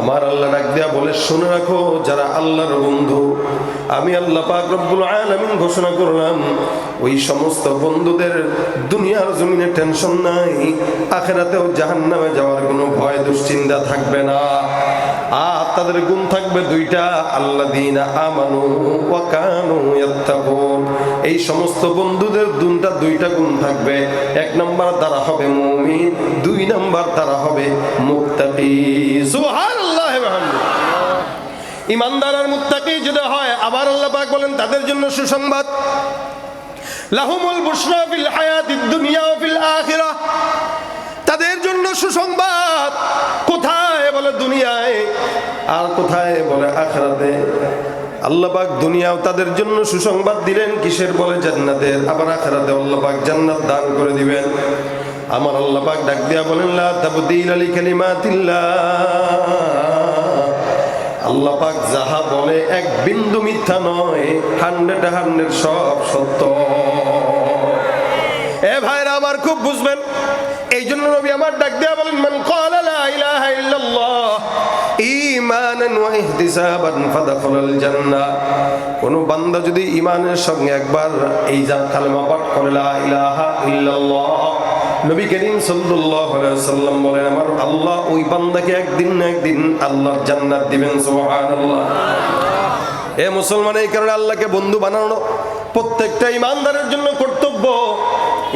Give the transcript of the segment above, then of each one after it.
আমার আল্লাহ ডাক দিয়া বলে, শুনে রাখো, যারা আল্লাহর বন্ধু, আমি আল্লাহ পাক রব্বুল আলামিন ঘোষণা করলাম, ওই সমস্ত বন্ধুদের দুনিয়ার জমিনে টেনশন নাই, আখেরাতেও জাহান্নামে যাওয়ার কোনো ভয় দুশ্চিন্তা থাকবে না। আর তাদের গুণ থাকবে দুইটা, আল্লাযীনা আমানু ওয়া কানু এই সমস্ত বন্ধুদের দুনটা দুইটা গুণ থাকবে। এক নম্বর তারা হবে মুমিন, দুই নম্বর তারা হবে ওয়া ইমানদার আর মুত্তাকি যদি হয়, আবার আল্লাহ পাক বলেন, তাদের জন্য সুসংবাদ। লাহুমুল বুশরা ফিল হায়াতিদ দুনিয়া ওয়া ফিল তাদের জন্য সুসংবাদ। বলে দুনিয়ায়, আর কোথায় বলে আখরাতে? আল্লাপাক দুনিয়াও তাদের জন্য সুসংবাদ দিলেন, কিসের বলে? জান্নাতের। আবার আখরাতে আল্লাপাক জান্নাত দান করে দিবেন। আমার আল্লাপাক ডাক দিয়া বলেন, লা আলি কালিমাতিল্লাহ আল্লাহ পাক যাহা বলে এক বিন্দু মিথ্যা নয়, হান্ড্রেড হান্ড্রেড সব সত্য। এ ভাইরা আমার খুব বুঝবেন এই জন্য নবী আমার ডাক দেয়া বলেন, মান ক্বালা লা ইলাহা ইল্লাল্লাহ। জান্নাহ। কোন বান্দা যদি ইমানের সঙ্গে একবার এই যা কালেমা পাঠ করে সাল্লাম আল্লাহ ওই বান্দাকে একদিন একদিন জান্নাত দিবেন এ মুসলমান, এই কারণে আল্লাহকে বন্ধু বানানো প্রত্যেকটা ইমানদারের জন্য কর্তব্য।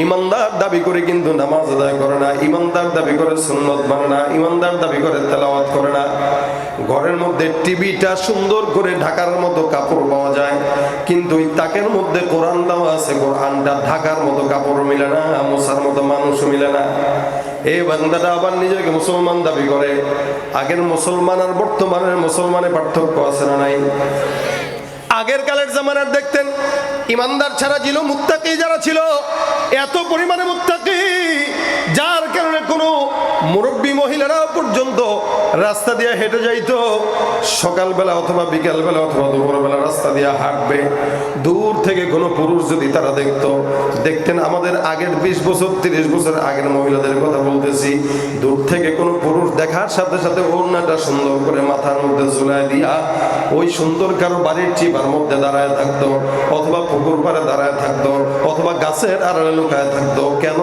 ইমানদার দাবি করে কিন্তু নামাজ আদায় করে না, ইমানদার দাবি করে সুন্নত মানে না, ইমানদার দাবি করে তেলাওয়াত করে না। ঘরের মধ্যে টিভিটা সুন্দর করে ঢাকার মতো কাপড় পাওয়া যায়, কিন্তু ওই তাকের মধ্যে কোরআন দেওয়া আছে, কোরআনটা ঢাকার মতো কাপড় মিলে না, মশার মতো মানুষ মিলে না। এই বান্দাটা আবার নিজেকে মুসলমান দাবি করে। আগের মুসলমান আর বর্তমানের মুসলমানের পার্থক্য আছে না নাই? আগের কালের জামানার দেখতেন। ইমানদার ছাড়া ছিল মুক্তাকি যারা ছিল। এত পরিমাণে মুক্তাকি যার কারণে কোনো মুরব্বী মহিলারাও পর্যন্ত রাস্তা দিয়ে হেঁটে যাইতো। সকালবেলা অথবা বিকালবেলা অথবা দুপুরবেলা রাস্তা দিয়ে হাঁটবে। দূর থেকে কোনো পুরুষ যদি তারা দেখতো, দেখতেন আমাদের আগের বিশ বছর, তিরিশ বছর আগের মহিলাদের কথা বলতেছি। দূর থেকে কোনো পুরুষ দেখার সাথে সাথে ওড়নাটা সুন্দর করে মাথার মধ্যে ঝুলায় দিয়া ওই সুন্দর কারও বাড়ির চিপার মধ্যে দাঁড়ায় থাকতো অথবা পুকুর পাড়ে দাঁড়ায় থাকতো অথবা গাছের আড়ালে লুকায় থাকতো। কেন?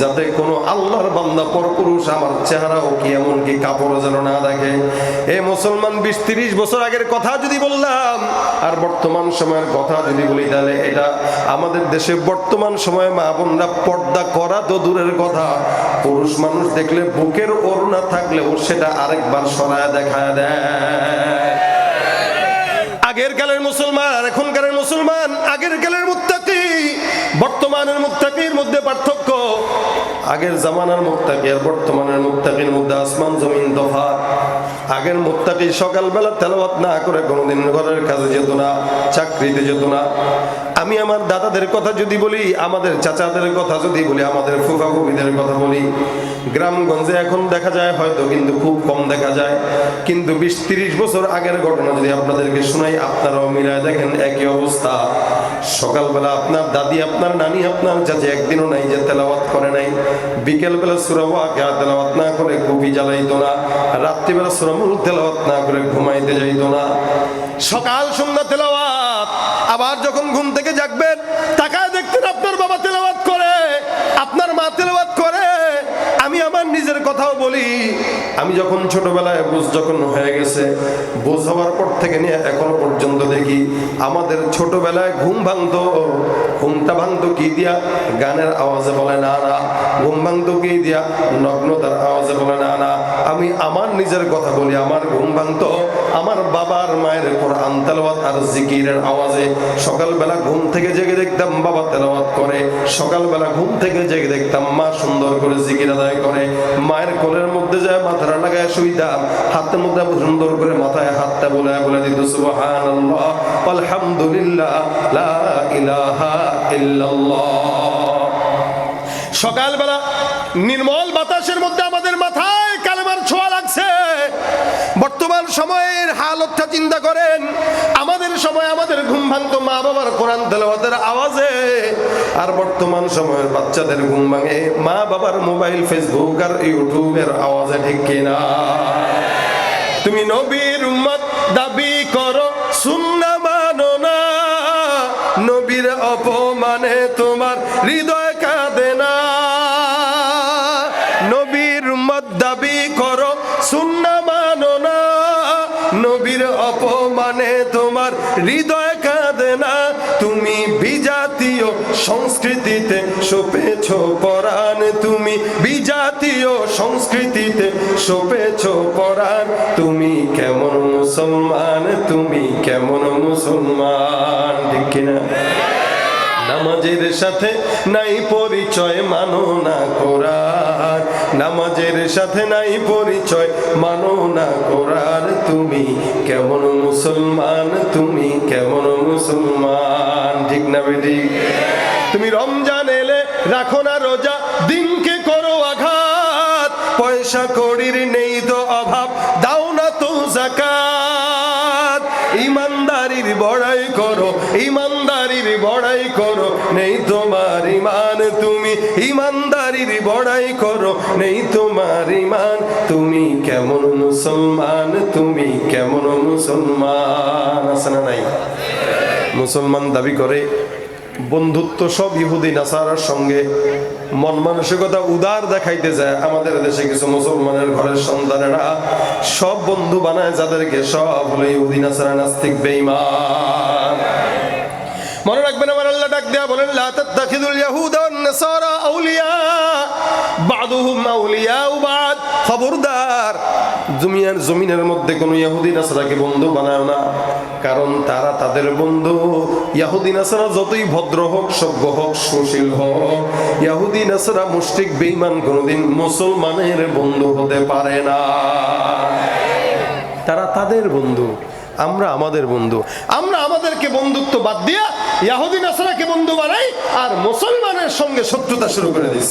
যাতে কোনো আল্লাহর বান্দা পরপুরুষ আমার চেহারাও কি এমন কি কাপড় যেন না দেখে। এ মুসলমান বিশ তিরিশ বছর আগের কথা যদি বললাম, আর বর্তমান সময়ের কথা যদি বলি, তাহলে এটা আমাদের দেশে বর্তমান সময়ে মা বোনরা পর্দা করা তো দূরের কথা। পুরুষ মানুষ দেখলে বুকের ওড়না থাকলেও সেটা আরেকবার সরায় দেখায় দেয়। আগের কালের মুসলমান আর এখনকারের মুসলমান, আগের কালের মুত্তাকি। বর্তমানের মুক্তাকির মধ্যে পার্থক্য আগের জামানার মুক্তাকি আর বর্তমানের মুক্তাকির মধ্যে আসমান জমিন দফা। আগের মুত্তাকি সকালবেলা তেলাওয়াত না করে কোনোদিন ঘরের কাজে যেত না, চাকরিতে যেত না। আমি আমার দাদাদের কথা যদি বলি, আমাদের চাচাদের কথা যদি বলি, আমাদের ফুফা ফুফিদের কথা বলি, গ্রামগঞ্জে এখন দেখা যায় হয়তো কিন্তু খুব কম দেখা যায়। কিন্তু বিশ তিরিশ বছর আগের ঘটনা যদি আপনাদেরকে শোনাই, আপনারাও মিলায় দেখেন একই অবস্থা। সকালবেলা আপনার দাদি, আপনার নানি, আপনার চাচি একদিনও নাই যে তেলাওয়াত করে নাই। বিকেলবেলা সুরাবো আগে তেলাওয়াত না করে কুপি জ্বালাইতো না। রাত্রিবেলা সুরামুল তেলাওয়াত না করে ঘুমাইতে যাইতো না। সকাল সন্ধ্যা তেলাওয়াত, আবার যখন ঘুম থেকে জাগবেন কথাও বলি, আমি যখন ছোটবেলায় বুঝ যখন হয়ে গেছে বুঝ হওয়ার পর থেকে নিয়ে এখনও পর্যন্ত দেখি, আমাদের ছোটবেলায় ঘুম ভাঙতো, ঘুমটা ভাঙতো কি দিয়া? গানের আওয়াজে বলে, না না। ঘুম ভাঙতো কি দিয়া? নগ্নতার আওয়াজে বলে, না না। আমি আমার নিজের কথা বলি, আমার ঘুম ভাঙতো, আমার বাবার মায়ের কোরআন তেলাওয়াত আর জিকিরের আওয়াজে। সকালবেলা ঘুম থেকে জেগে দেখতাম, বাবা তেলাওয়াত করে। সকালবেলা ঘুম থেকে জেগে দেখতাম, মা সুন্দর করে জিকির আদায় করে। মায়ের কোলের মধ্যে যায় মাথাটা লাগায় শুইতাম হাতের মধ্যে সুন্দর করে মাথায় হাতটা বলে বলে দিত, সুবহানাল্লাহ, আলহামদুলিল্লাহ, লা ইলাহা ইল্লাল্লাহ। সকালবেলা নির্মল বাতাসের মধ্যে আমাদের মাথায় কালেমার ছোঁয়া লাগছে। বর্তমান সময়ের হালতটা চিন্তা করেন। আমাদের সময় আমাদের ঘুম ভাঙত মা বাবার কোরআন তেলাওয়াতের আওয়াজে, আর বর্তমান সময়ের বাচ্চাদের ঘুম ভাঙে মা বাবার মোবাইল, ফেসবুক আর ইউটিউবের আওয়াজে, ঠিক কিনা? তুমি নবীর উম্মত, দাবি করো, সুন্না মানো না। নবীর অপমানে তোমার হৃদয় হৃদয় কাঁদে না। তুমি বিজাতীয় সংস্কৃতিতে সোপেছ পরাণ। তুমি বিজাতীয় সংস্কৃতিতে সোপেছ পরাণ। তুমি কেমন মুসলমান, তুমি কেমন মুসলমান, ঠিক কিনা? নামাজের সাথে নাই পরিচয় মানো না কোরআন। নামাজের সাথে নাই পরিচয় মানো না কোরআন। তুমি কেমন মুসলমান, তুমি কেমন মুসলমান। ঠিক না বেটি? তুমি রমজান এলে রাখো না রোজা, দিনকে করো আঘাত। পয়সা কড়ির নেই তো অভাব, দাও না তো জাকাত। ইমানদারির বড়াই করো, ইমানদারির বড়াই করো, নেই তোমার ইমান, তুমি ইমানদারির বড়াই করো, নেই তোমার ইমান, তুমি কেমন মুসলমান, তুমি কেমন মুসলমান, আছে না নাই? মুসলমান দাবি করে বন্ধুত্ব সব ইহুদি নাসারার সঙ্গে মন মানসিকতা উদার দেখাইতে যায়। আমাদের দেশে কিছু মুসলমানের ঘরের সন্তানেরা সব বন্ধু বানায়, যাদেরকে সব হলো ইহুদি নাসারা নাস্তিক, বেঈমান। মনে রাখবেন, আমার আল্লাহ ডাক দেয়া বলেন, লা তাত্তাখিদুল ইয়াহুদা ওয়ান নাসারা আউলিয়া। বাদুহুম আউলিয়া বাদ। খবরদার জমিয়ার জমিনের মধ্যে কোনো ইহুদি নাসারাকে বন্ধু বানায় না। কারণ তারা তাদের বন্ধু। ইহুদি নাসারা যতই ভদ্র হোক, সভ্য হোক, সুশীল হোক ইহুদি নাসারা মুশরিক, বেঈমান কোনোদিন মুসলমানের বন্ধু হতে পারে না। তারা তাদের বন্ধু, আমরা আমাদের বন্ধু। আমরা আমাদেরকে বন্ধুত্ব বাদ দিয়া ইয়াহুদি নাসারাকে বন্ধু বানাই আর মুসলমানের সঙ্গে শত্রুতা শুরু করে দিস।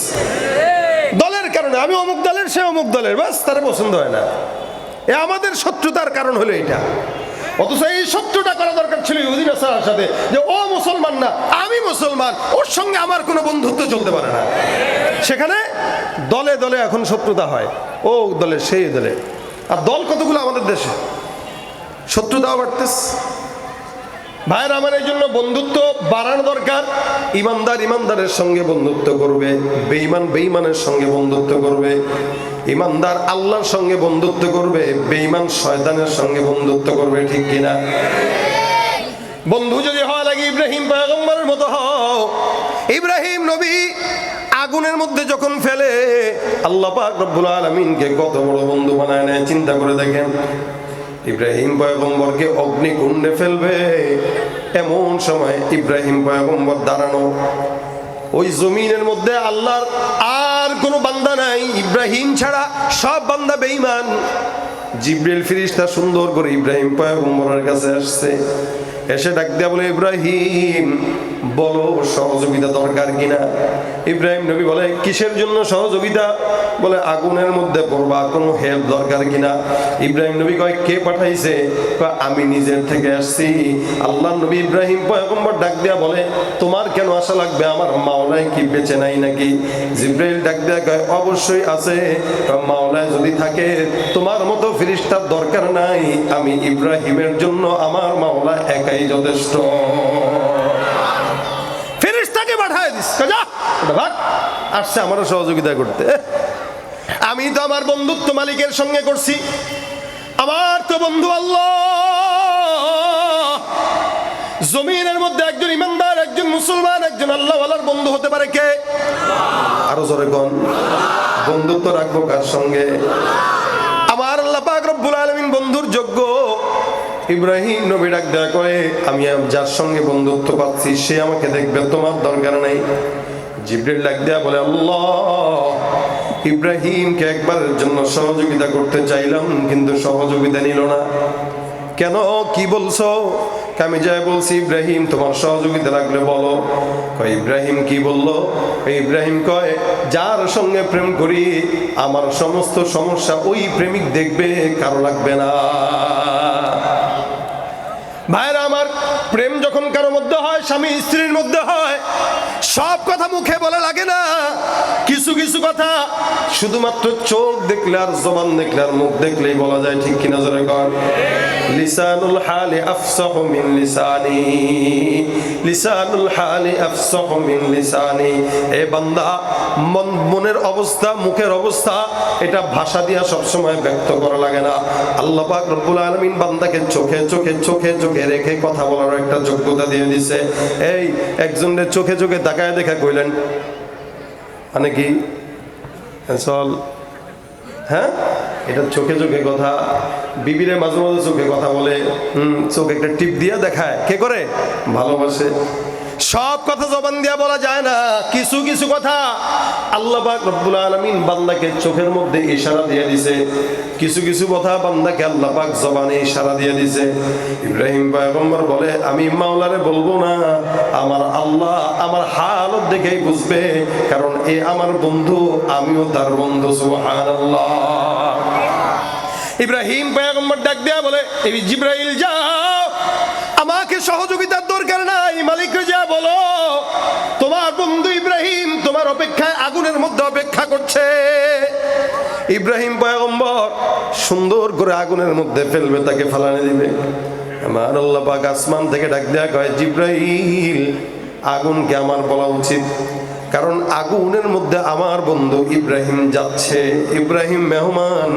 দলের কারণে, আমি অমুক দলের, সে অমুক দলের বাস তার পছন্দ হয় না। এ আমাদের শত্রুতার কারণ হলো এটা। অথচ এই শত্রুটা করা দরকার ছিল ইহুদি নাসারার সাথে, যে ও মুসলমান না, আমি মুসলমান, ওর সঙ্গে আমার কোনো বন্ধুত্ব চলতে পারে না। সেখানে দলে দলে এখন শত্রুতা হয়, ও দলে সেই দলে আর দল কতগুলো আমাদের দেশে? শত্রুতাও বাড়তেছে। ভাইয়ের আমার এই জন্য বন্ধুত্ব বাড়ানো দরকার। ইমানদার ইমানদারের সঙ্গে বন্ধুত্ব করবে, বেঈমান বেঈমানের সঙ্গে বন্ধুত্ব করবে, ইমানদার আল্লাহর সঙ্গে বন্ধুত্ব করবে, বেঈমান শয়তানের সঙ্গে বন্ধুত্ব করবে, ঠিক কিনা? বন্ধু যদি হওয়া লাগে ইব্রাহিম পয়গম্বরের মতো হও। ইব্রাহিম নবী আগুনের মধ্যে যখন ফেলে, আল্লাহ পাক রব্বুল আলামিনকে কত বড় বন্ধু বানায় নেয়, চিন্তা করে দেখেন। ইব্রাহিম পয়গম্বরকে অগ্নিকুণ্ডে ফেলবে। এমন সময় ইব্রাহিম পয়গম্বর দাঁড়ানো। ওই জমিনের মধ্যে আল্লাহর আর কোনো বান্দা নাই। ইব্রাহিম ছাড়া সব বান্দা বেঈমান। জিব্রিল ফিরিস্তা সুন্দর করে ইব্রাহিম পয়গম্বরের কাছে আসছে। এসে ডাক দেয়া বলে, ইব্রাহিম বলো সহযোগিতা দরকার কিনা? ইব্রাহিম নবী বলে, কিসের জন্য সহযোগিতা? বলে, আগুনের মধ্যে পড়বা, কোনো হেল্প দরকার কিনা? ইব্রাহিম নবী কয়, কে পাঠাইছে? আমি নিজের থেকে আসছি। আল্লাহ নবী ইব্রাহিম পয়গম্বর ডাক দেয়া বলে, তোমার কেন আশা লাগবে? আমার মাওলায় কি বেঁচে নাই নাকি? জিব্রাইল ডাক দেয়া কয়, অবশ্যই আছে। মাওলায় যদি থাকে, তোমার মতো ফিরিস্তার দরকার নাই। আমি ইব্রাহিমের জন্য আমার মাওলা একাই যথেষ্ট। ফেরেশতাকে দিস যা ভাগ আসছে আমারও সহযোগিতা করতে। আমি তো আমার বন্ধুত্ব মালিকের সঙ্গে করছি। আমার তো বন্ধু আল্লাহ। জমিনের মধ্যে একজন ইমানদার একজন মুসলমান একজন আল্লাহ আল্লাহওয়ালার বন্ধু হতে পারে কে? আরও জোরে কোন বন্ধুত্ব রাখব কার সঙ্গে? আমার আল্লাহ পাক রব্বুল আলামিন বন্ধুর যোগ্য। ইব্রাহিম নবী ডাক দেয়া করে, আমি যার সঙ্গে বন্ধুত্ব পাচ্ছি, সে আমাকে দেখবে, তোমার দরকার নাই। জিব্রিল ডাক দেয়া বলে, আল্লাহ, ইব্রাহিমকে একবারের জন্য সহযোগিতা করতে চাইলাম, কিন্তু সহযোগিতা নিল না। কেন? কি বলছো? আমি যাই বলছি, ইব্রাহিম, তোমার সহযোগিতা লাগলে বলো। কয়, ইব্রাহিম কি বলল? ইব্রাহিম কয়, যার সঙ্গে প্রেম করি, আমার সমস্ত সমস্যা ওই প্রেমিক দেখবে, কারও লাগবে না। ভাইরা আমার প্রেম যখন কারও মধ্যে হয়, স্বামী স্ত্রীর মধ্যে হয়, সব কথা মুখে বলে লাগে না। কিছু কিছু কথা শুধুমাত্র চোখ দেখলে আর জবান দেখলে আর মুখ দেখলেই বলা যায়, ঠিক কিনা জোরে কর লিসানুল হালি আফসাহু মিন লিসানি, লিসানুল হালি আফসাহু মিন লিসানি। এ বান্দা, মন, মনের অবস্থা, মুখের অবস্থা, এটা ভাষা দিয়া সবসময় ব্যক্ত করা লাগে না। আল্লাহ পাক রব্বুল আলামিন বান্দাকে চোখে চোখে চোখে চোখে রেখে কথা বলার একটা যোগ্যতা দিয়ে দিছে। এই একজনের চোখে চোখে তাকায় দেখা কইলেন মানে কি? চল। হ্যাঁ? এটা চোখে চোখে কথা। বিবিরে মাঝে মাঝে চোখে কথা বলে, হুম, চোখ একটা টিপ দিয়ে দেখায়। কে করে? ভালোবাসে। সব কথা জবান দিয়া বলা যায় না। কিছু কিছু কথা আল্লাহ রব্বুল আলামিন বান্দাকে চোখের মধ্যে ইশারা দিয়ে দিছে। কিছু কিছু কথা বান্দাকে আল্লাহ পাক জবানে ইশারা দিয়ে দিছে। ইব্রাহিম পয়গম্বর বলে, আমি মাওলারে বলব না, আমার আল্লাহ আমার হালত দেখেই বুঝবে, কারণ এ আমার বন্ধু, আমিও তার বন্ধু, সুবহানাল্লাহ। ইব্রাহিম পয়গম্বর ডাক দেয়া বলে এই জিব্রাইল, যাও। আমাকে সহযোগিতার দরকার নাই মালিককে যা তোমার অপেক্ষায় আগুনের মধ্যে অপেক্ষা করছে। ইব্রাহিম পয়গম্বর সুন্দর করে আগুনের মধ্যে ফেলবে, তাকে ফালানে দিবে। আমার আল্লাহ পাক আসমান থেকে ডাক দেয়া কয়, জিব্রাইল, আগুনকে আমার বলা উচিত। কারণ আগুনের মধ্যে আমার বন্ধু ইব্রাহিম যাচ্ছে। ইব্রাহিম মেহমান,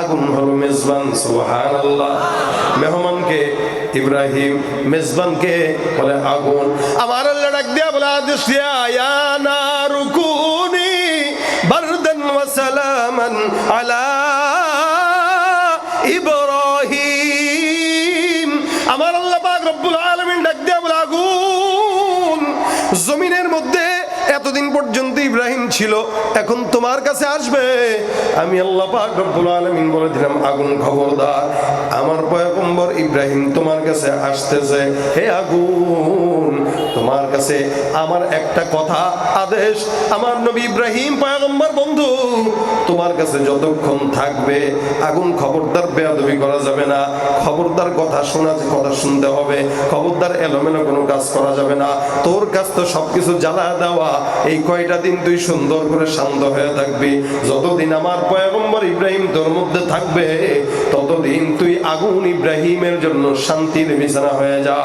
আগুন হলো মেজবান, সুবহানাল্লাহ। মেহমানকে ইব্রাহিম, মেজবানকে বলে আগুন। আমার আল্লাহ ডাক দিয়া বলে, আদেশ দিয়া, ইয়া আলা ইব্রাহিম। আমার আল্লাহ রব্বুল আলামিন ডাক দিয়া আগুন, জমিনের মধ্যে এতদিন পর্যন্ত ইব্রাহিম ছিল, এখন তোমার কাছে আসবে। আমি আল্লাহ পাক রব্বুল আলামিন বলে দিলাম, আগুন খবরদার, আমার পয়গম্বর ইব্রাহিম তোমার কাছে আসতেছে। হে আগুন তোমার কাছে আমার একটা কথা, আদেশ। আমার নবী ইব্রাহিম পয়গম্বর বন্ধু, তোমার কাছে যতক্ষণ থাকবে, আগুন খবরদার বেয়াদবি করা যাবে না। খবরদার কথা শোনা, কথা শুনতে হবে। খবরদার এলোমেলো কোনো কাজ করা যাবে না। তোর কাছ তো সবকিছু জ্বালা দেওয়া। এই কয়টা দিন তুই সুন্দর করে শান্ত হয়ে থাকবি। যতদিন আমার পয়গম্বর ইব্রাহিম তোর মধ্যে থাকবে, ততদিন তুই আগুন ইব্রাহিমের জন্য শান্তির বিছানা হয়ে যা।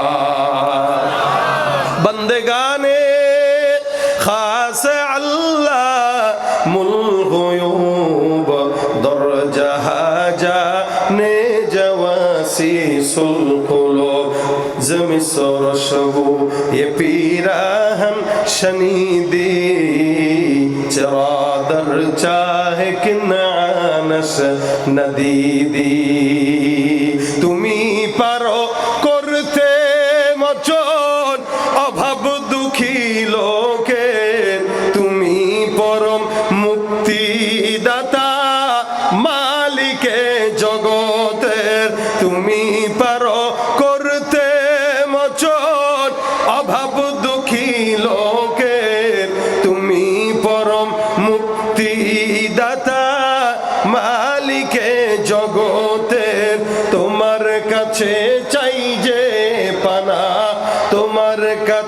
روشنی دی چرا در چاہ کنانس ندی دی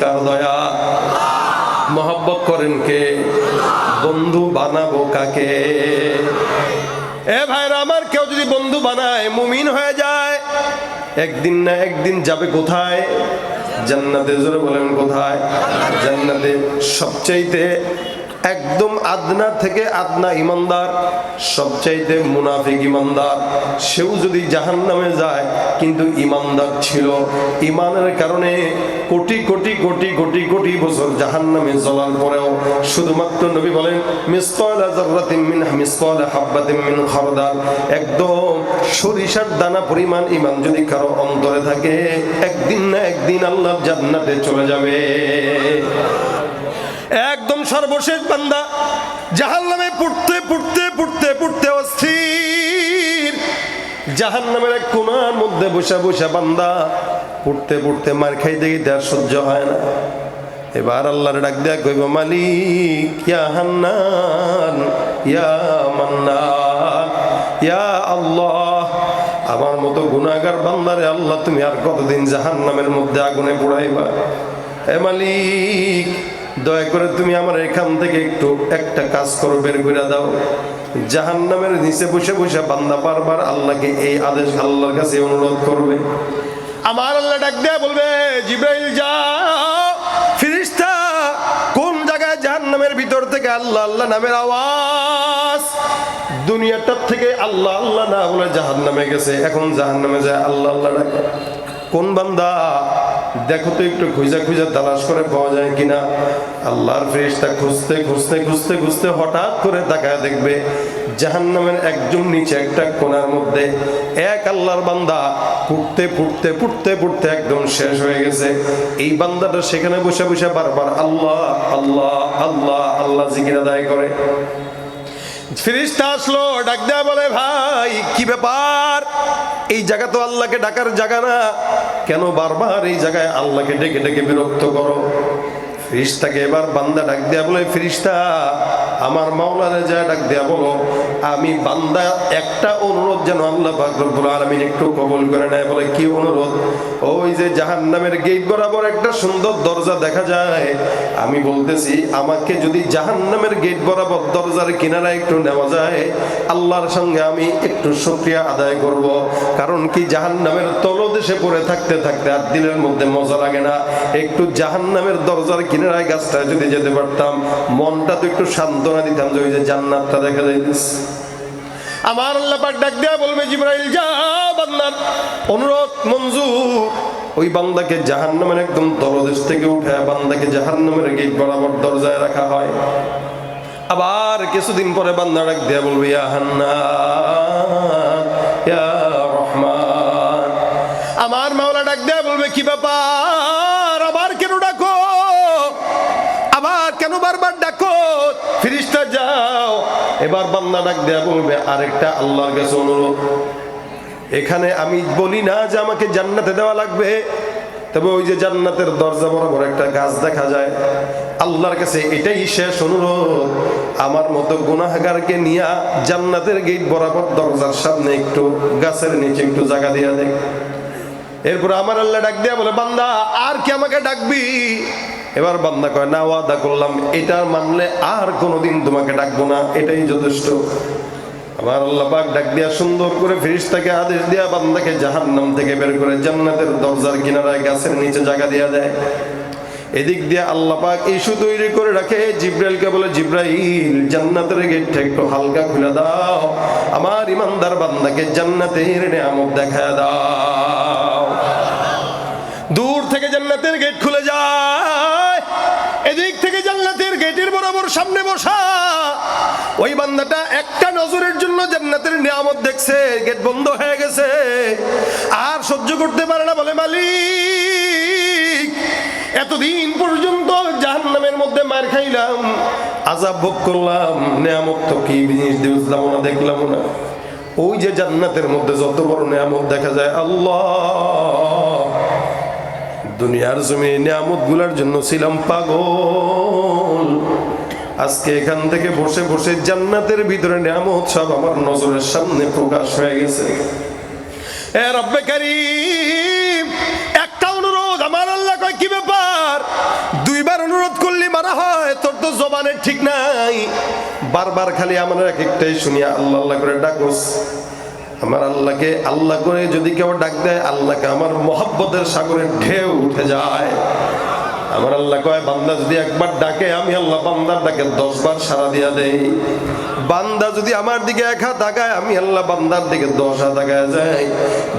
কার দয়া। মহব্বত করেন কে? বন্ধু বানাবো কাকে? এ ভাইরা, আমার কেউ যদি বন্ধু বানায়, মুমিন হয়ে যায়, একদিন না একদিন যাবে কোথায়? জান্নাতে জোরে বলেন কোথায়? জান্নাতে সবচাইতে একদম আদনা থেকে আদনা ইমানদার, সবচাইতে মুনাফিক ইমানদার। সেও যদি জাহান নামে যায়, কিন্তু ইমানদার ছিল। ইমানের কারণে কোটি কোটি কোটি কোটি কোটি বছর জাহান নামে জ্বলার পরেও শুধুমাত্র নবী বলেন একদম সরিষার দানা পরিমাণ ইমান যদি কারও অন্তরে থাকে, একদিন না একদিন আল্লাহ জান্নাতে চলে যাবে। একদম সর্বশেষ বান্দা। জাহান নামে পড়তে পড়তে পড়তে পড়তে অস্থির। জাহান নামের এক কোনার মধ্যে বসে বসে বান্দা পড়তে পড়তে মার খাইতে গিয়ে আর সহ্য হয় না। এবার আল্লাহর ডাক দেয়া কইব, মালিক, ইয়া হান্নান, ইয়া মান্নান ইয়া আল্লাহ, আমার মতো গুনাহগার বান্দারে আল্লাহ তুমি আর কতদিন জাহান নামের মধ্যে আগুনে পোড়াইবা? এ মালিক দয়া করে তুমি আমার এখান থেকে একটু একটা কাজ করো, বের করে দাও। জাহান নামের নিচে বসে বসে বান্দা বারবার আল্লাহকে এই আদেশ আল্লাহর কাছে অনুরোধ করবে। আমার আল্লাহ ডাক দেয়া বলবে, জিব্রাইল যা ফিরিস্তা, কোন জায়গায় জাহান নামের ভিতর থেকে আল্লাহ আল্লাহ নামের আওয়াজ? দুনিয়াটার থেকে আল্লাহ আল্লাহ না বলে জাহান নামে গেছে। এখন জাহান নামে যায় আল্লাহ আল্লাহ ডাকে। কোন বান্দা দেখো তো একটু খুঁজা খুঁজা তালাশ করে পাওয়া যায় কিনা। আল্লাহর ফেরেশতা খুঁজতে খুঁজতে খুঁজতে খুঁজতে হঠাৎ করে তাকায় দেখবে জাহান্নামের একদম নিচে একটা কোণার মধ্যে এক আল্লাহর বান্দা পুড়তে পুড়তে পুড়তে পুড়তে একদম শেষ হয়ে গেছে। এই বান্দাটা সেখানে বসে বসে বারবার আল্লাহ আল্লাহ আল্লাহ আল্লাহ জিকির আদায় করে। ফিরিস্তা আসলো, ডাক দেয়া বলে, ভাই, কি ব্যাপার? এই জায়গা তো আল্লাহকে ডাকার জায়গা না। কেন বারবার এই জায়গায় আল্লাহকে ডেকে ডেকে বিরক্ত করো? ফিরিস্তাকে এবার বান্দা ডাক দেয়া বলে ফিরিস্তা আমার মাওলারে যা ডাক দেয়া বলো আমি বান্দা, একটা অনুরোধ যেন আল্লাহ পাক রব্বুল আলামিন একটু কবুল করে নেয়, বলে কি অনুরোধ? ওই যে জাহান্নামের গেট বরাবর একটা সুন্দর দরজা দেখা যায়। আমি বলতেছি, আমাকে যদি জাহান্নামের গেট বরাবর দরজার কিনারা একটু নেওয়া যায়, আল্লাহর সঙ্গে আমি একটু শুকরিয়া আদায় করব। কারণ কি জাহান জাহান্নামের তলদেশে পড়ে থাকতে থাকতে আর দিলের মধ্যে মজা লাগে না। একটু জাহান্নামের দরজার কিনারায় গাছটা যদি যেতে পারতাম, মনটা তো একটু সান্ত্বনা দিতাম যে ওই যে জান্নাতটা দেখা যাইতেছে। আমার আল্লাপাক ডাক দেয়া বলবে, জিব্রাইল, যা বান্দার অনুরোধ, মঞ্জুর। ওই বান্দাকে জাহান নামের একদম তরদেশ থেকে উঠে বান্দাকে জাহান নামের গেট বরাবর দরজায় রাখা হয়। আবার কিছুদিন পরে বান্দা ডাক দেয়া বলবে আহান্না এবার বান্দা ডাক দেয়া বলবে, আরেকটা আল্লাহর কাছে অনুরোধ। এখানে আমি বলি না যে আমাকে জান্নাতে দেওয়া লাগবে, তবে ওই যে জান্নাতের দরজা বরাবর একটা গাছ দেখা যায়। আল্লাহর কাছে এটাই শেষ অনুরোধ। আমার মতো গুনাহগারকে নিয়ে জান্নাতের গেট বরাবর দরজার সামনে একটু গাছের নিচে একটু জায়গা দিয়া দেয় এরপর আমার আল্লাহ ডাক দিয়া বলে, বান্দা, আর কি আমাকে ডাকবি? এবার বান্দা কয়, না, ওয়াদা করলাম। এটা মানলে আর কোনোদিন তোমাকে ডাকবো না। এটাই যথেষ্ট। আমার আল্লাহ পাক ডাক দিয়া সুন্দর করে ফিরিস্তাকে আদেশ দিয়া বান্দাকে জাহান্নাম থেকে বের করে জান্নাতের দরজার কিনারায় গাছের নিচে জায়গা দিয়া দেয়। এদিক দিয়ে আল্লাহ পাক ইস্যু তৈরি করে রাখে। জিব্রাইলকে বলে, জিব্রাইল, জান্নাতের গেটটা একটু হালকা খুলে দাও। আমার ইমানদার বান্দাকে জান্নাতের নিয়ামত দেখা দাও। সামনে বসা। ওই বান্দাটা একটা নজরের জন্য জান্নাতের নিয়ামত দেখছে, গেট বন্ধ হয়ে গেছে। আর সহ্য করতে পারে না, বলে মালিক, এতদিন পর্যন্ত জাহান্নামের মধ্যে মার খাইলাম আজাব ভোগ করলাম, নিয়ামত তো কি জিনিস দেখলাম না দেখলাম না। ওই যে জান্নাতের মধ্যে যত বড় নিয়ামত দেখা যায়, আল্লাহ, দুনিয়ার জমি নিয়ামতগুলার জন্য ছিলাম পাগল। আজকে এখান থেকে বসে বসে জান্নাতের ভিতরে নিয়ামত সব আমার নজরের সামনে প্রকাশ হয়ে গেছে। এ রব্বে একটা অনুরোধ, আমার আল্লাহ কয়, কি ব্যাপার? দুইবার অনুরোধ করলে মারা হয়, তোর তো জবানের ঠিক নাই। বারবার খালি আমার এক একটাই শুনিয়া আল্লাহ আল্লাহ করে ডাকোস। আমার আল্লাহকে আল্লাহ করে যদি কেউ ডাক দেয়, আল্লাহকে আমার মহব্বতের সাগরে ঢেউ উঠে যায়। আমার আল্লাহ কয়, বান্দা যদি একবার ডাকে, আমি আল্লাহ বান্দার ডাকে দশ বার সারা দিয়া দেই। বান্দা যদি আমার দিকে এক হাত আগায়, আমি আল্লাহ বান্দার দিকে দশ হাত আগায় যাই।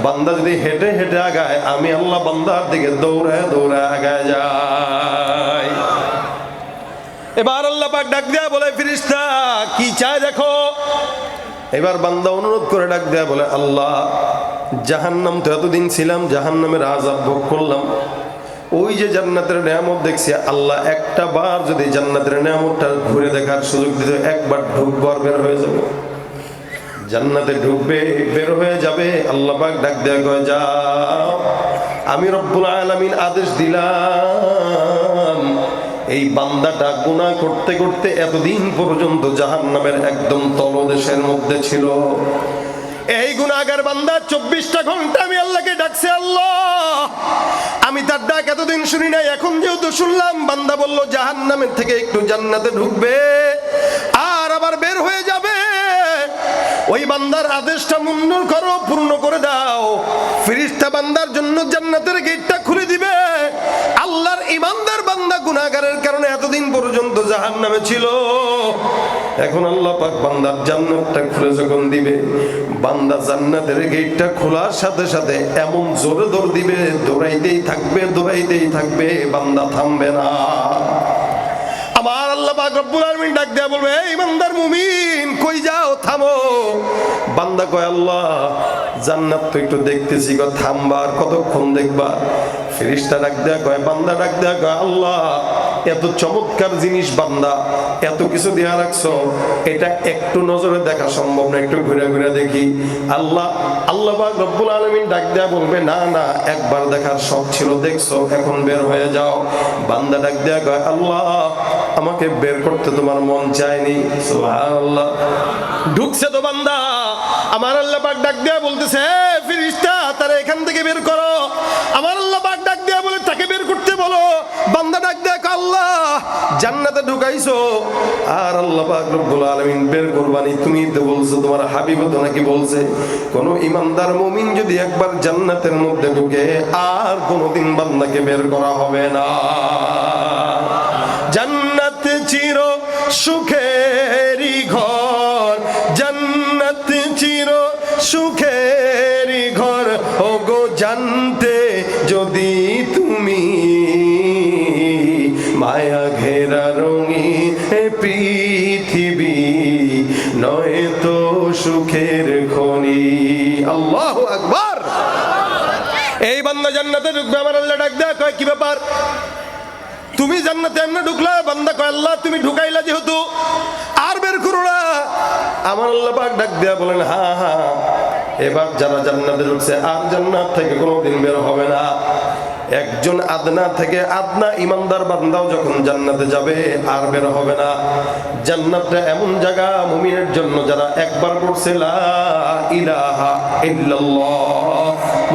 বান্দা যদি হেঁটে হেঁটে আগায়, আমি আল্লাহ বান্দার দিকে দৌড়ায় দৌড়ায় আগায় যাই। এবার আল্লাহ পাক ডাক দেয়া বলে, ফিরিস্তা, কি চায় দেখো? এবার বান্দা অনুরোধ করে ডাক দেয়া বলে, আল্লাহ, জাহান্নাম তো এতদিন ছিলাম, জাহান্নামের আজাব ভোগ করলাম। ওই যে জান্নাতের নিয়ামত দেখছি, আল্লাহ একটা বার যদি জান্নাতের নিয়ামতটা ঘুরে দেখার সুযোগ দিত, একবার ঢুকবার বের হয়ে যাব। জান্নাতে ঢুকবে, বের হয়ে যাবে, আল্লাহ পাক ডাক দেয়া কয়, যাও, আমি রব্বুল আলামিন আদেশ দিলাম, এই বান্দাটা গুনাহ করতে করতে এতদিন পর্যন্ত জাহান্নামের একদম তলদেশের মধ্যে ছিল। এই গুনাহগার বান্দা, চব্বিশটা ঘণ্টা আমি আল্লাহকে ডাকছে, আল্লাহ। আমি তার ডাক এতদিন শুনি নাই, এখন যেহেতু শুনলাম, বান্দা বলল, জাহান্নামের থেকে একটু জান্নাতে ঢুকবে, আর আবার বের হয়ে যাবে। ওই বান্দার আদেশটা মঞ্জুর করো, পূর্ণ করে দাও। ফিরিস্তা বান্দার জন্য জান্নাতের গেটটা খুলে দিবে। আল্লাহর ইমানদার বান্দা গুনাহগারের কারণে এতদিন পর্যন্ত জাহান্নামে ছিল। এখন আল্লাহ পাক বান্দার জান্নাতটা খুলে যখন দিবে, বান্দা জান্নাতের গেটটা খোলার সাথে সাথে এমন জোরে দৌড় দিবে, দৌড়াইতেই থাকবে দৌড়াইতেই থাকবে, বান্দা থামবে না। আমার আল্লাহ পাক রব্বুল আলামিন ডাক দেয়া বলবে, এই বান্দার মুমিন, কই যাও, থামো। বান্দা কয়, আল্লাহ, জান্নাত তো একটু দেখতেছি গো, থামবার কতক্ষণ দেখবা? ফেরেশতা ডাক দেয়া কয়, বান্দা ডাক দেয়া কয়, আল্লাহ এত চমৎকার জিনিস বান্দা, এত কিছু দেয়া রাখছো, এটা একটু নজরে দেখা সম্ভব না, একটু ঘুরে ঘুরে দেখি। আল্লাহ আল্লাহ রব্বুল আলামিন ডাক দেয়া বলবে, না না, একবার দেখার শখ ছিল, দেখছ, এখন বের হয়ে যাও। বান্দা ডাক দেয়া কয়, আল্লাহ, আমাকে বের করতে তোমার মন চায়নি। সুবহানাল্লাহ। ঢুকছে তো বান্দা। আমার আল্লাহ পাক ডাক দেয়া বলতেছে ফিরিস্তা, তারা এখান থেকে বের করো। আমার আল্লাহ পাক ডাক দেয়া বলে, তাকে বের করতে বলো। আল্লাহ, জান্নাতে ঢুকাইছো। আর আল্লাহ পাক রব্বুল আলামিন বের করবানি তুমি তো বলছো, তোমার হাবিব তো নাকি বলছে, কোন ইমানদার মুমিন যদি একবার জান্নাতের মধ্যে ঢুকে, আর বান্দাকে বের করা হবে না। জান্নাত চির সুখেরি ঘর, জান্নাত চির সুখেরি সুখের খনি। আল্লাহ আকবার। এই বান্দা জান্নাতে ঢুকবে, আমার আল্লাহ ডাক দেয়া, কয়, কি ব্যাপার? তুমি জান্নাতে এমনি ঢুকলা, বান্দা কয়, আল্লাহ, তুমি ঢুকাইলা যেহেতু, আর বের করো না। আমার আল্লাহ পাক ডাক দেয়া বলেন হ্যাঁ হ্যাঁ এবার যারা জান্নাতে ঢুকছে, আর জান্নাত থেকে কোনোদিন বের হবে না। একজন আদনা থেকে আদনা ইমানদার বান্দাও যখন জান্নাতে যাবে, আর বের হবে না। জান্নাতটা এমন জায়গা মুমিনের জন্য যারা একবার পড়ছে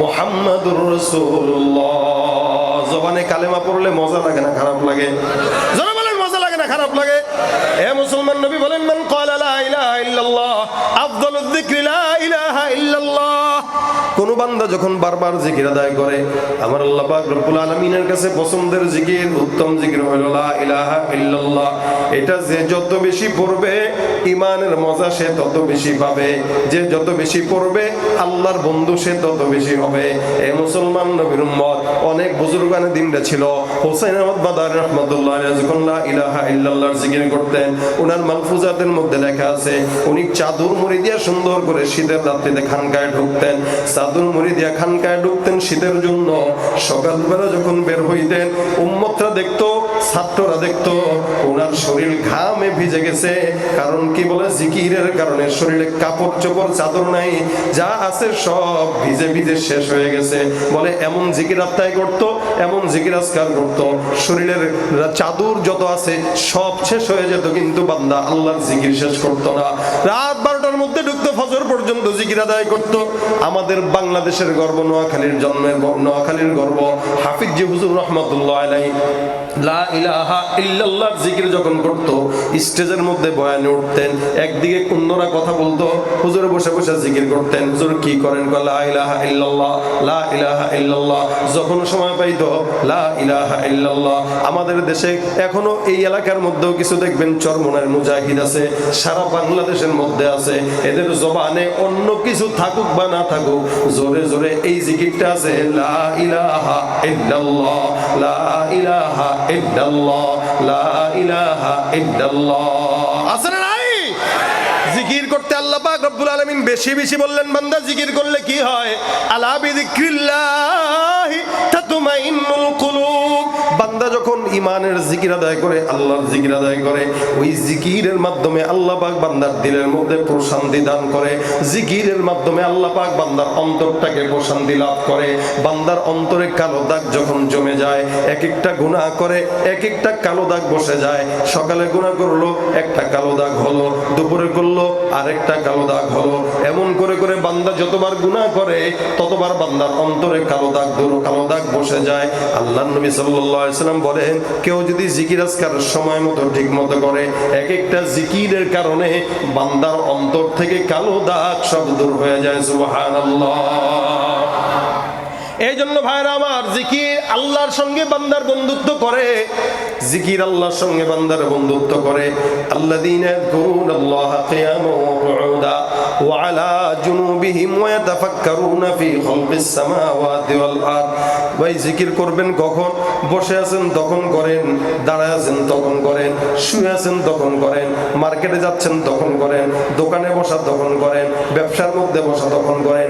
মুহাম্মাদুর রাসূলুল্লাহ। জবানে কালেমা পড়লে মজা লাগে না, খারাপ লাগে? জোরে বলেন, মজা লাগে না, খারাপ লাগে? এ মুসলমান নবী বলেন, মান ক্বালা লা ইলাহা ইল্লাল্লাহ আফদালুয যিকরি লা ইলাহা ইল্লাল্লাহ কোন বান্দা যখন বারবার জিকির আদায় করে, আমার আল্লাহ পাক রব্বুল আলামিনের কাছে পছন্দের জিকির, উত্তম জিকির হলো লা ইলাহা ইল্লাল্লাহ। এটা যে যত বেশি পড়বে ইমানের মজা সে তত বেশি পাবে। যে যত বেশি পড়বে, আল্লাহর বন্ধু সে তত বেশি হবে। এই মুসলমান নবীর উম্মত, অনেক বুজুর্গানে দিনটা ছিল। হোসেন আহমদ বাদার রহমতুল্লাহ যখন লা ইলাহা ইল্লাল্লাহর জিকির করতেন ওনার মালফুজাতের মধ্যে লেখা আছে, উনি চাদর মুড়ি দিয়া সুন্দর করে শীতের রাত্রিতে খানকায় ঢুকতেন। চাদর মুড়ি দিয়া খানকায় ঢুকতেন শীতের জন্য। সকালবেলা যখন বের হইতেন, উম্মতরা দেখতো, ছাত্ররা দেখতো ওনার শরীর ঘামে ভিজে গেছে। কারণ কি বলে? জিকিরের কারণে শরীরে কাপড় চোপড়, চাদর নাই, যা আছে সব ভিজে ভিজে শেষ হয়ে গেছে। বলে, এমন জিকির আত্মায় করতো এমন জিকির আজকার করতো শরীরের চাদর যত আছে, সব শেষ হয়ে যেত, কিন্তু বান্দা আল্লাহর জিকির শেষ করতো না। রাত বারোটার মধ্যে ঢুকতো, ফজর পর্যন্ত জিকির আদায় করত। আমাদের বাংলাদেশের গর্ব নোয়াখালীর জন্মের নোয়াখালীর গর্ব। হাফিজ জি হুজুর রহমতুল্লাহ আলাই আমাদের দেশে এখনও এই এলাকার মধ্যেও কিছু দেখবেন, চরমনের মুজাহিদ আছে, সারা বাংলাদেশের মধ্যে আছে। এদের জবানে অন্য কিছু থাকুক বা না থাকুক, জোরে জোরে এই জিকিরটা আছে, লা ইলাহা ইল্লাল্লাহ, লা ইলাহা ইল্লাল্লাহ, লা ইলাহা ইল্লাল্লাহ। আছে না নাই? জিকির করতে আল্লাহ পাক রব্বুল আলামিন বেশি বেশি বললেন, বান্দা, জিকির করলে কি হয়? আলা বিযিক্রিল্লাহি তাতমাইন্নুল কুলুব। যখন ইমানের জিকির আদায় করে, আল্লাহর জিকির আদায় করে, ওই জিকিরের মাধ্যমে আল্লাহ পাক বান্দার দিলের মধ্যে প্রশান্তি দান করে, জিকিরের মাধ্যমে আল্লাহ পাক বান্দার অন্তরটাকে প্রশান্তি লাভ করে, বান্দার অন্তরে কালো দাগ যখন জমে যায় এক একটা গুনাহ করে এক একটা কালো দাগ বসে যায়। সকালে গুনাহ করল, একটা কালো দাগ হলো, দুপুরে করল, আরেকটা কালো দাগ হলো। এমন করে করে বান্দা যতবার গুনাহ করে, ততবার বান্দার অন্তরে কালো দাগ দূর, কালো দাগ বসে যায়। আল্লাহ নবী সাল্লাম বলেন কেউ যদি জিকির আজকার সময় মতো ঠিক মতো করে এক একটা জিকিরের কারণে বান্দার অন্তর থেকে কালো দাগ সব দূর হয়ে যায়, সুবহানাল্লাহ। এই জন্য ভাইরা, আমার জিকির আল্লাহর সঙ্গে বান্দার বন্ধুত্ব করে। জিকির আল্লাহর সঙ্গে বান্দার বন্ধুত্ব করে। আল্লাযীনা ইয়াযকুরুনা আল্লাহ ওয়া কুউদা ওয়া আলা জুনুবিহিম ওয়া ইয়াতাফাক্কারুনা ফি খালকিস সামাওয়াতি ওয়াল আরদ। ভাই, জিকির করবেন কখন? বসে আছেন তখন করেন, দাঁড়ায় আছেন তখন করেন, শুয়ে আছেন তখন করেন, মার্কেটে যাচ্ছেন তখন করেন, দোকানে বসা তখন করেন, ব্যবসার মধ্যে বসা তখন করেন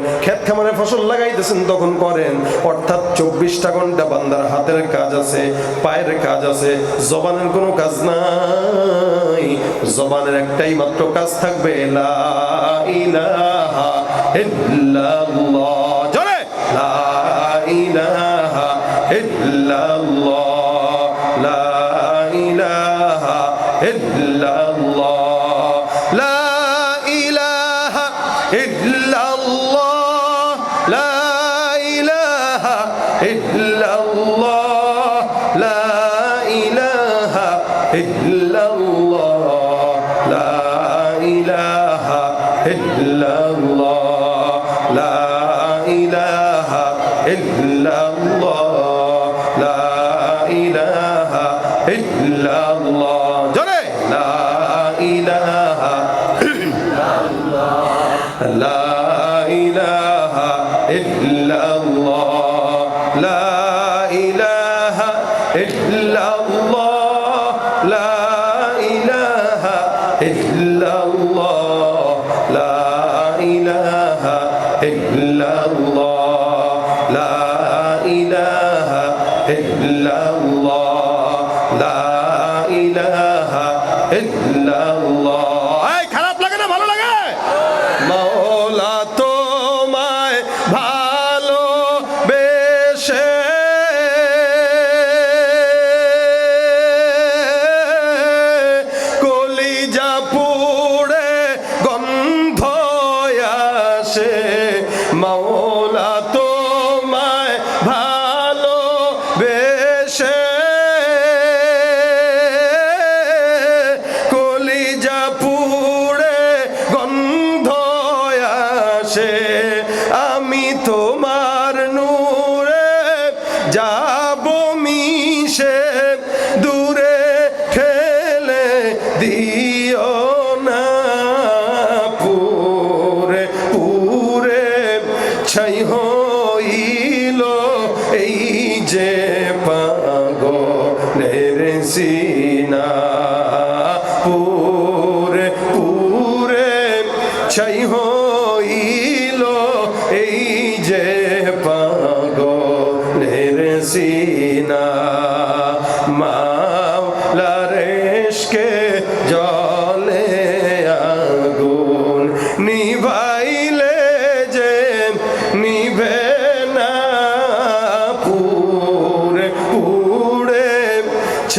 ফসল লাগাইতেছেন তখন করেন। অর্থাৎ চব্বিশটা ঘণ্টা বান্দার হাতের কাজ আছে, পায়ের কাজ আছে, জবানের কোনো কাজ নাই। জবানের একটাই মাত্র কাজ থাকবে, লা ইলাহা ইল্লাল্লাহ। Allah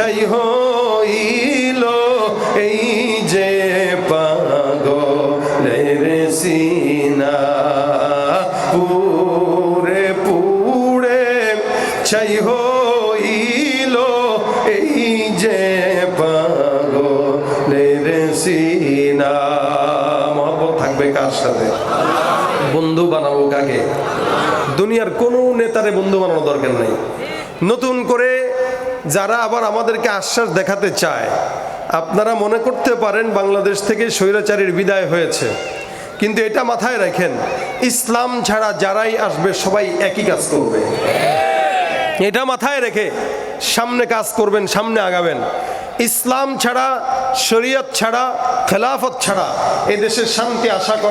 ছাই হইল, এই যে পাগলের সিনা। পুরে পুরে ছাই হইল, এই যে রে সিনা। মহব্বত থাকবে কার সাথে? বন্ধু বানাবো কাকে? দুনিয়ার কোন নেতারে বন্ধু বানানোর দরকার নেই। নতুন করে যারা আবার আমাদেরকে আশ্বাস দেখাতে চায়, আপনারা মনে করতে পারেন বাংলাদেশ থেকে স্বৈরাচারীর বিদায় হয়েছে। কিন্তু এটা মাথায় রাখেন, ইসলাম ছাড়া যারাই আসবে সবাই একই কাজ করবে। এটা মাথায় রেখে সামনে কাজ করবেন, সামনে আগাবেন। ইসলাম ছাড়া, শরীয়ত ছাড়া, খেলাফত ছাড়া এদেশের শান্তি আশা করা